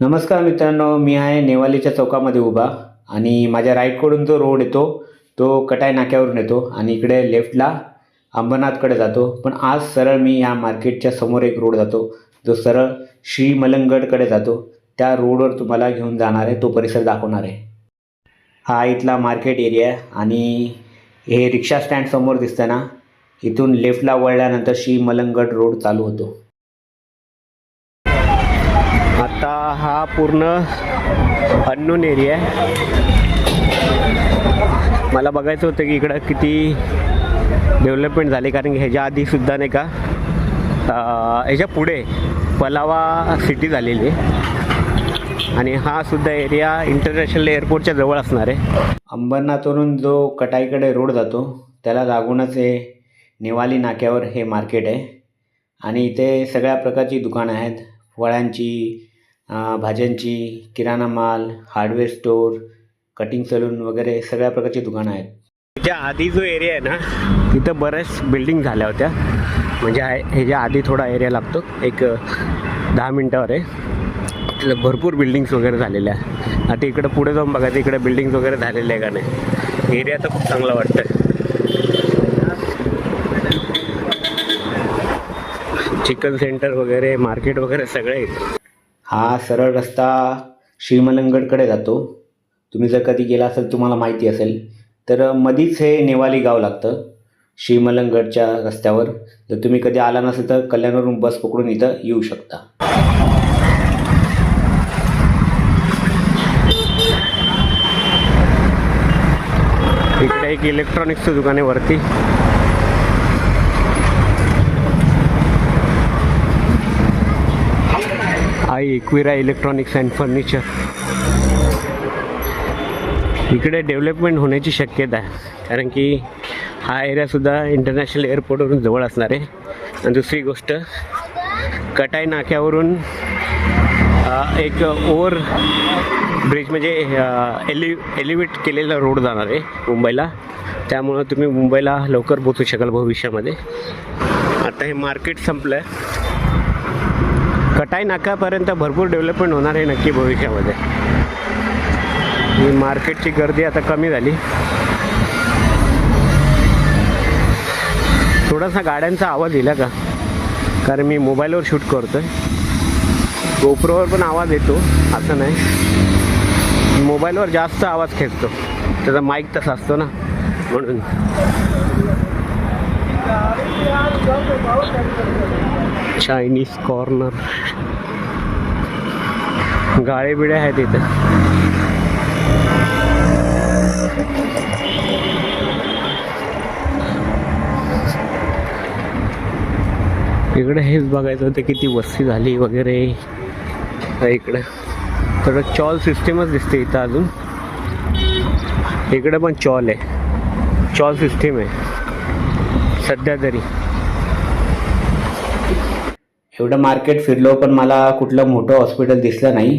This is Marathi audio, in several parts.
नमस्कार मित्रांनो मी आहे नेवालीच्या चौकामध्ये उभा आणि माझ्या राईटकडून जो रोड येतो तो कटाई नाक्यावरून येतो आणि इकडे लेफ्टला अंबरनाथकडे जातो. पण आज सरळ मी या मार्केटच्या समोर एक रोड जातो. जो सरळ श्री मलंगडकडे जातो. त्या रोडवर तुम्हाला घेऊन जाणार आहे. तो परिसर दाखवणार आहे. हा इथला मार्केट एरिया आहे आणि हे रिक्षा स्टँड समोर दिसतं ना इथून लेफ्टला वळल्यानंतर श्री मलंगड रोड चालू होतो. आता हा पूर्ण अन्नून एरिया आहे. मला बघायचं होतं की इकडं किती डेव्हलपमेंट झाली कारण की ह्याच्या आधीसुद्धा नाही का ह्याच्या पुढे पलावा सिटी झालेली आहे. आणि हा सुद्धा एरिया इंटरनॅशनल एअरपोर्टच्या जवळ असणार आहे. अंबरनाथवरून जो कटाईकडे रोड जातो त्याला लागूनच हे नेवाली नाक्यावर हे मार्केट आहे. आणि इथे सगळ्या प्रकारची दुकानं आहेत. फळांची भाज्यांची किराणा माल हार्डवेअर स्टोअर कटिंग सलून वगैरे सगळ्या प्रकारची दुकानं आहेत. त्याच्या आधी जो एरिया आहे ना तिथं बऱ्याच बिल्डिंग झाल्या होत्या. म्हणजे ह्याच्या आधी थोडा एरिया लागतो एक दहा मिनटावर आहे. तिथं भरपूर बिल्डिंग्स वगैरे झालेल्या आहे आता इकडं पुढे जाऊन बघायचं इकडे बिल्डिंग्स वगैरे झालेल्या आहे का नाही. एरिया तर खूप चांगला वाटतं चिकन सेंटर वगैरे मार्केट वगैरे सगळे हा सरळ रस्ता श्रीमलंगडकडे जातो. तुम्ही जर कधी गेला असेल तुम्हाला माहिती असेल. तर मधीच हे नेवाली गाव लागतं श्रीमलंगडच्या रस्त्यावर. जर तुम्ही कधी आला नसेल तर कल्याणवरून बस पकडून इथं येऊ शकता. इकडे एक इलेक्ट्रॉनिक्सचं दुकान आहे वरती Aai Ekvira electronics and furniture इकडे डेव्हलपमेंट होण्याची शक्यता आहे. कारण की हा एरियासुद्धा इंटरनॅशनल एअरपोर्टवरून जवळ असणार आहे. आणि दुसरी गोष्ट कटाई नाक्यावरून एक ओवर ब्रिज म्हणजे एलि एलिव्हेट केलेला रोड जाणार आहे मुंबईला. त्यामुळं तुम्ही मुंबईला लवकर पोचू शकाल भविष्यामध्ये. आता हे मार्केट संपलं आहे कटाई नाकापर्यंत भरपूर डेव्हलपमेंट होणार आहे नक्की भविष्यामध्ये. ही मार्केटची गर्दी आता कमी झाली. थोडासा गाड्यांचा आवाज येईल का? कारण मी मोबाईलवर शूट करतोय. गोप्रोवर पण आवाज येतो असं नाही. मोबाईलवर जास्त आवाज खेचतो. त्याचा माईक तसा असतो ना म्हणून. चायनीज कॉर्नर गाळे बिळे आहेत इथं. इकडे हेच बघायचं होतं किती वस्ती झाली वगैरे. इकडं थोडं चॉल सिस्टीमच दिसते इथं अजून. इकडे पण चॉल आहे. चॉल सिस्टीम आहे. सध्या तरी. एवढं मार्केट फिरलो पण मला कुठलं मोठं हॉस्पिटल दिसलं नाही.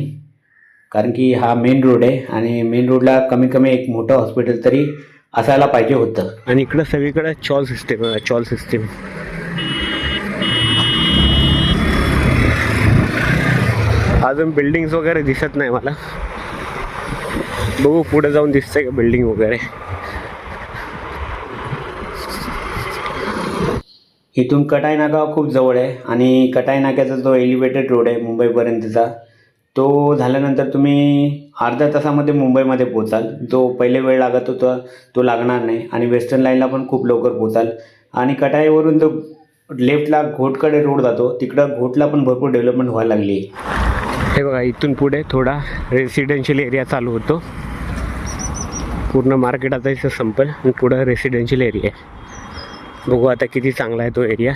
कारण की हा मेन रोड आहे आणि मेन रोडला कमी कमी एक मोठं हॉस्पिटल तरी असायला पाहिजे होतं. आणि इकडं सगळीकडे चॉल सिस्टीम चॉल सिस्टीम. अजून बिल्डिंग्स वगैरे दिसत नाही मला. बघू पुढे जाऊन दिसतंय का बिल्डिंग वगैरे. इथून कटाई नाका खूप जवळ आहे आणि कटाई नाक्याचा जो एलिव्हेटेड रोड आहे मुंबईपर्यंतचा तो झाल्यानंतर तुम्ही अर्ध्या तासामध्ये मुंबईमध्ये पोचाल जो पहिले वेळ लागत होता तो लागणार नाही आणि वेस्टर्न लाईनला पण खूप लवकर पोचाल आणि कटाईवरून जो लेफ्टला घोटकडे रोड जातो तिकडं घोटला पण भरपूर डेव्हलपमेंट व्हायला लागली आहे. हे बघा इथून पुढे थोडा रेसिडेन्शियल एरिया चालू होतो. पूर्ण मार्केट आता इथं संपल आणि पुढं रेसिडेन्शियल एरिया आहे. बघू आता किती चांगला आहे तो एरिया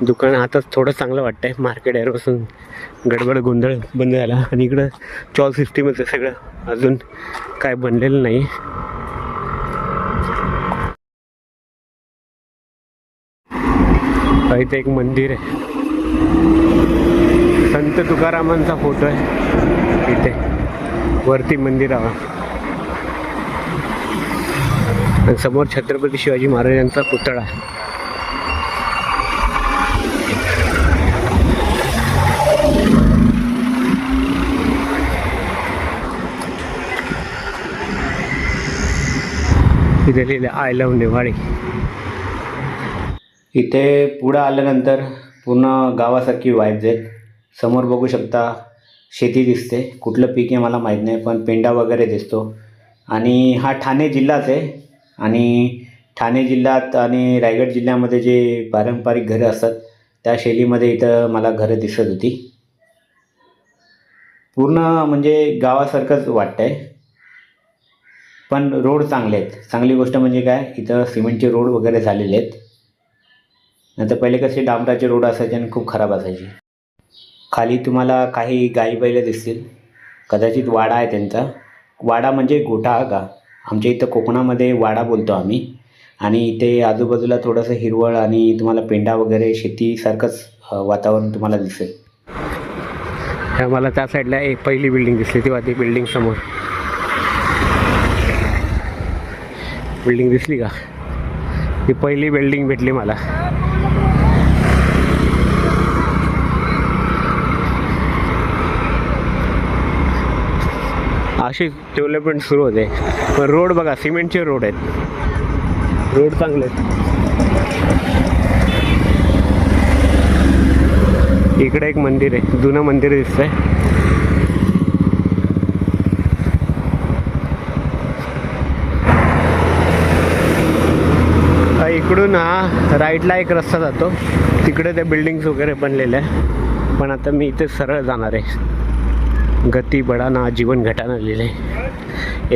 दुकान आताच थोडं चांगलं वाटतंय. मार्केट एअरपासून गडबड गोंधळ बंद झाला. आणि इकडं चॉल सिस्टीमच आहे सगळं. अजून काय बनलेलं नाही. इथे एक मंदिर आहे. संत तुकारामांचा फोटो आहे. इथे. वरती मंदिरावर आणि समोर छत्रपती शिवाजी महाराजांचा पुतळा. इथे लिहिले आय लव्ह नेवाळे इथे पुढं आल्यानंतर पूर्ण गावासारखी वाईब्स जाईल समोर बघू शकता शेती दिसते. कुठलं पीक आहे मला माहीत नाही पण पेंडा वगैरे दिसतो. आणि हा ठाणे जिल्हाच आहे. आणि ठाणे जिल्ह्यात आणि रायगड जिल्ह्यामध्ये जे पारंपरिक घरं असतात त्या शैलीमध्ये इथं मला घरं दिसत होती. पूर्ण म्हणजे गावासारखंच वाटतं आहे पण रोड चांगले आहेत. चांगली गोष्ट म्हणजे काय? इथं सिमेंटचे रोड वगैरे झालेले आहेत. नंतर पहिले कसे डांबराचे रोड असायचे आणि खूप खराब असायचे. खाली तुम्हाला काही गाई बैलं दिसतील. कदाचित वाडा आहे त्यांचा. वाडा म्हणजे गोठा का? आमच्या इथं कोकणामध्ये वाडा बोलतो आम्ही. आणि इथे आजूबाजूला थोडंसं हिरवळ आणि तुम्हाला पेंडा वगैरे शेतीसारखंच वातावरण तुम्हाला दिसेल. मला त्या साईडला एक पहिली बिल्डिंग दिसली तेव्हा ती बिल्डिंग समोर. बिल्डिंग दिसली का? ही पहिली बिल्डिंग भेटली मला. अशी डेव्हलपमेंट सुरू होते. पण रोड बघा सिमेंटचे रोड आहेत. रोड चांगले आहेत. इकडे एक मंदिर आहे. जुनं मंदिर दिसतंय. इकडून हा राईटला एक रस्ता जातो. तिकडे त्या बिल्डिंग्स वगैरे बनलेल्या पण आता मी इथे सरळ जाणार आहे. गती बडाना जीवन घटाना लिहिले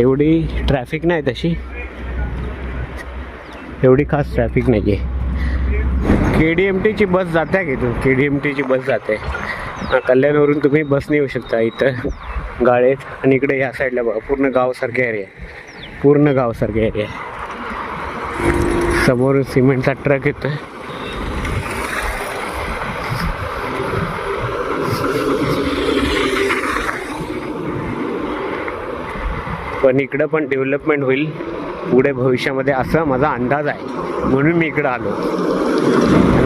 एवढी ट्रॅफिक नाही तशी. एवढी खास ट्रॅफिक नाही आहे के डी एम टीची बस जाते आहे का इथून? के डी एम टीची बस जाते. कल्याणवरून तुम्ही बसने येऊ शकता इथं. गाळेत आणि इकडे ह्या साईडला बघा पूर्ण गावसारखे एरिया पूर्ण गावसारखे एरिया समोर सिमेंटचा ट्रक येतोय. पण इकडं पण डेव्हलपमेंट होईल. पुढे भविष्यामध्ये असं माझा अंदाज आहे. म्हणून मी इकडं आलो.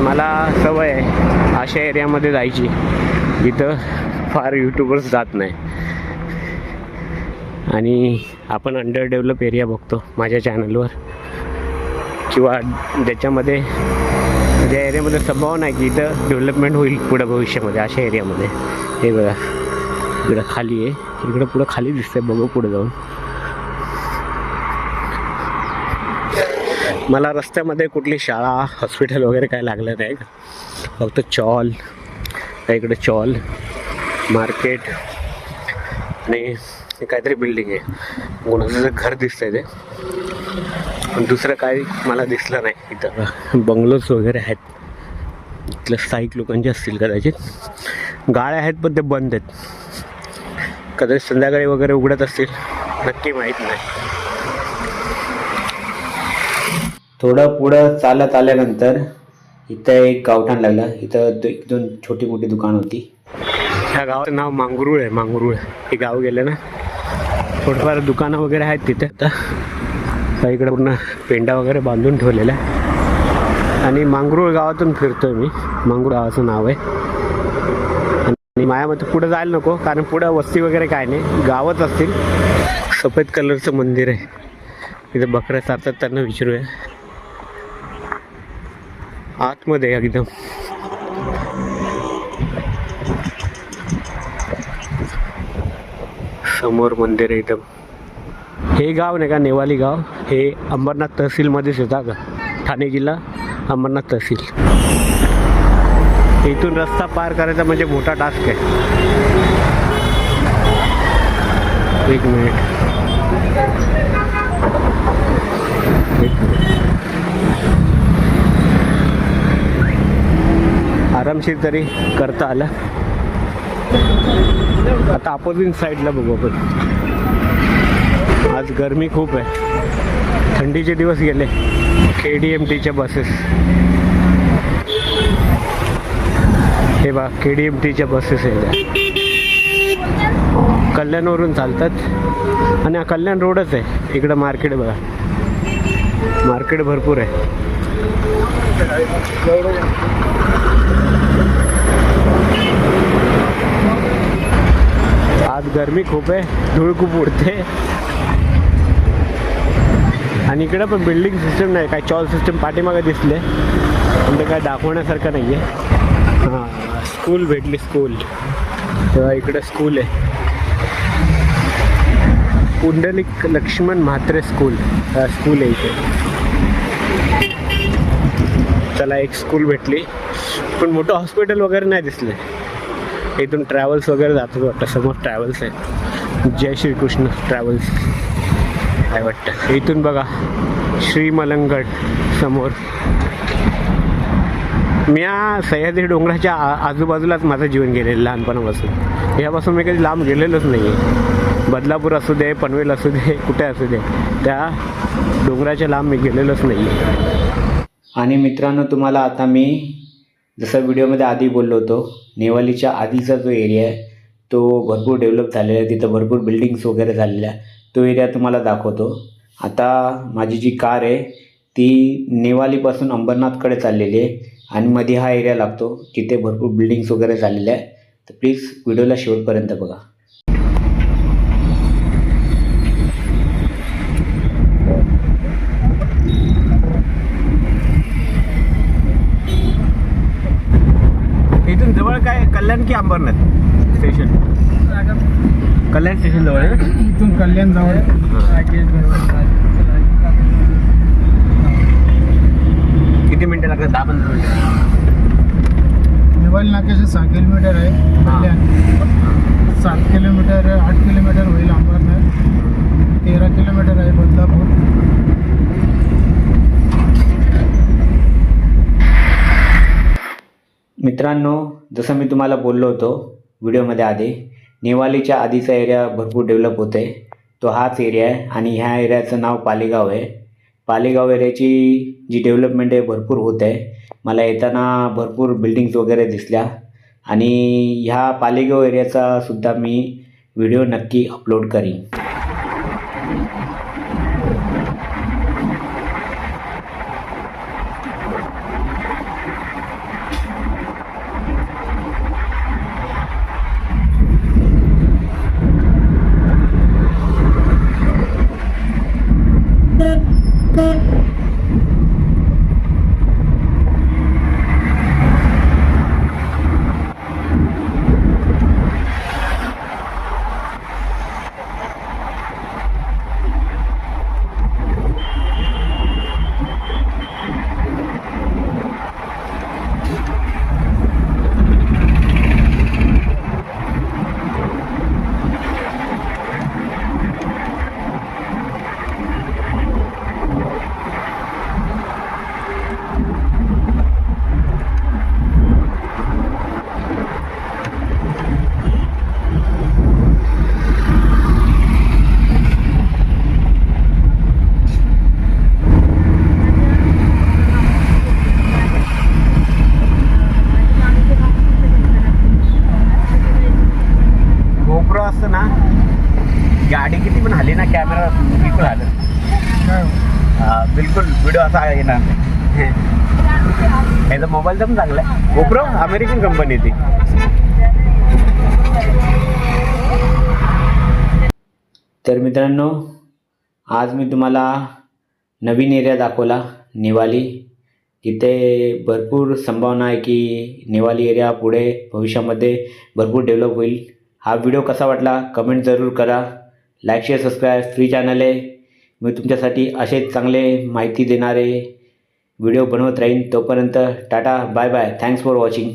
मला सवय आहे. अशा एरियामध्ये जायची. जिथं फार यूट्यूबर्स जात नाही. आणि आपण अंडर डेव्हलप एरिया बघतो माझ्या चॅनलवर किंवा ज्याच्यामध्ये ज्या एरियामध्ये संभावना आहे की इथं डेव्हलपमेंट होईल पुढं भविष्यामध्ये अशा एरियामध्ये हे बघा. इकडं खाली आहे. इकडं पुढं खाली दिसतंय. बघू पुढे जाऊन. मला रस्त्यामध्ये कुठली शाळा हॉस्पिटल वगैरे काय लागलं नाही. फक्त चॉल इकडे चॉल मार्केट आणि काहीतरी बिल्डिंग आहे. कोणाचं घर दिसतंय ते. पण दुसरं काही मला दिसलं नाही इथं. बंगलोज वगैरे आहेत. इथलं स्थायिक लोकांचे असतील कदाचित. गाळ्या आहेत पण ते बंद आहेत. कदाचित संध्याकाळी वगैरे उघडत असतील. नक्की माहीत नाही. थोडं पुढं चालत आल्यानंतर इथं एक गावठाण लागलं. इथं एक दोन छोटी मोठी दुकान होती. ह्या गावाचं नाव मांगरूळ आहे मांगरूळ. हे गाव गेलं ना. थोडंफार दुकानं वगैरे आहेत तिथे. आता इकडं इकडे पूर्ण पेंडा वगैरे बांधून ठेवलेला आहे. आणि मांगरूळ गावातून फिरतोय मी. मांगरूळ गावाचं नाव आहे. आणि माझ्या मते पुढं जायला नको कारण पुढं वस्ती वगैरे काय नाही. गावच असतील. सफेद कलरचं मंदिर आहे. इथं बकऱ्या चारतात त्यांना विचारूया. आतमध्ये आहे एकदम. समोर मंदिर आहे एकदम. हे गाव नाही का नेवाली गाव? हे अंबरनाथ तहसीलमध्येच येतात का? ठाणे जिल्हा अंबरनाथ तहसील. इथून रस्ता पार करायचा म्हणजे मोठा टास्क आहे. एक मिनिट एक मिनिट आरामशीर तरी करता आलं. आता अपोजिट साईडला बघू आपण. आज गरमी खूप आहे. थंडीचे दिवस गेले. के डी एम टीच्या बसेस हे बा के डी एम टीच्या बसेस आहेत. कल्याणवरून चालतात. आणि हा कल्याण रोडच आहे. इकडं मार्केट बघा. मार्केट भरपूर आहे. आज गरमी खूप आहे धूळ खूप उडते. आणि इकडं पण बिल्डिंग सिस्टम नाही काय चॉल सिस्टम पाठीमागे दिसले. पण ते काय दाखवण्यासारखं नाही आहे हां स्कूल भेटली स्कूल तेव्हा इकडं स्कूल आहे. पुंडलिक लक्ष्मण म्हात्रे स्कूल स्कूल आहे इथे. त्याला एक स्कूल भेटली. पण मोठं हॉस्पिटल वगैरे नाही दिसले. इथून ट्रॅव्हल्स वगैरे जातात वाटतं समोर ट्रॅव्हल्स आहेत जय श्रीकृष्ण ट्रॅव्हल्स काय वाटतं? इथून बघा श्री मलंगड समोर. मी या सह्याद्री डोंगराच्या आ आजूबाजूलाच माझं जीवन गेलेलं लहानपणापासून. ह्यापासून मी कधी लांब गेलेलोच नाही आहे बदलापूर असू दे पनवेल असू दे कुठे असू दे त्या डोंगराच्या लांब मी गेलेलोच नाही आहे आणि मित्रांनो तुम्हाला आता मी जसं व्हिडिओमध्ये आधी बोललो होतो नेवालीच्या आधीचा जो एरिया आहे तो भरपूर डेव्हलप झालेला आहे. तिथं भरपूर बिल्डिंग्स वगैरे झालेल्या आहे तो एरिया तुम्हाला दाखवतो. आता माझी जी कार आहे ती नेवालीपासून अंबरनाथकडे चाललेली आहे आणि मध्ये हा एरिया लागतो. तिथे भरपूर बिल्डिंग्स वगैरे झालेल्या आहे तर प्लीज व्हिडिओला शेवटपर्यंत बघा. इथून जवळ काय कल्याण की अंबरनाथ स्टेशन? कल्याण स्टेशन जवळ आहे? इथून कल्याण जवळ. किती मिनिटं लागतात? दहा पंधरा मिनिटं. नेवाल नाक्याचे सहा किलोमीटर आहे. कल्याण. सात किलोमीटर आठ किलोमीटर होईल अंबरनाथ. तेरा किलोमीटर आहे बदलापूर. मित्रांनो जसं मी तुम्हाला बोललो होतो व्हिडिओमध्ये आधी नेवालीच्या आधीचा एरिया भरपूर डेव्हलप होते आहे तो हाच एरिया आहे आणि ह्या एरियाचं नाव पालेगाव आहे. पालेगाव एरियाची जी डेव्हलपमेंट आहे भरपूर होत आहे. मला येताना भरपूर बिल्डिंग्स वगैरे दिसल्या. आणि ह्या पालेगाव एरियाचा सुद्धा मी व्हिडिओ नक्की अपलोड करीन गोप्रो असतं ना गाडी किती पण हली ना कॅमेरा बिलकुल हालत काय हो? हा, बिलकुल व्हिडिओ असा येणार नाही याचा पण चांगला आहे. ओप्रो अमेरिकन कंपनी ती. तर मित्रांनो आज मी तुम्हाला नवीन एरिया दाखवला नेवाली. तिथे भरपूर संभावना आहे की नेवाली एरिया पुढे भविष्यामध्ये भरपूर डेव्हलप होईल. हा व्हिडिओ कसा वाटला कमेंट जरूर करा. Like share subscribe free channel आहे. मी तुमच्यासाठी असेच चांगले माहिती देणारे व्हिडिओ बनवत राहीन. तोपर्यंत tata bye bye. Thanks for watching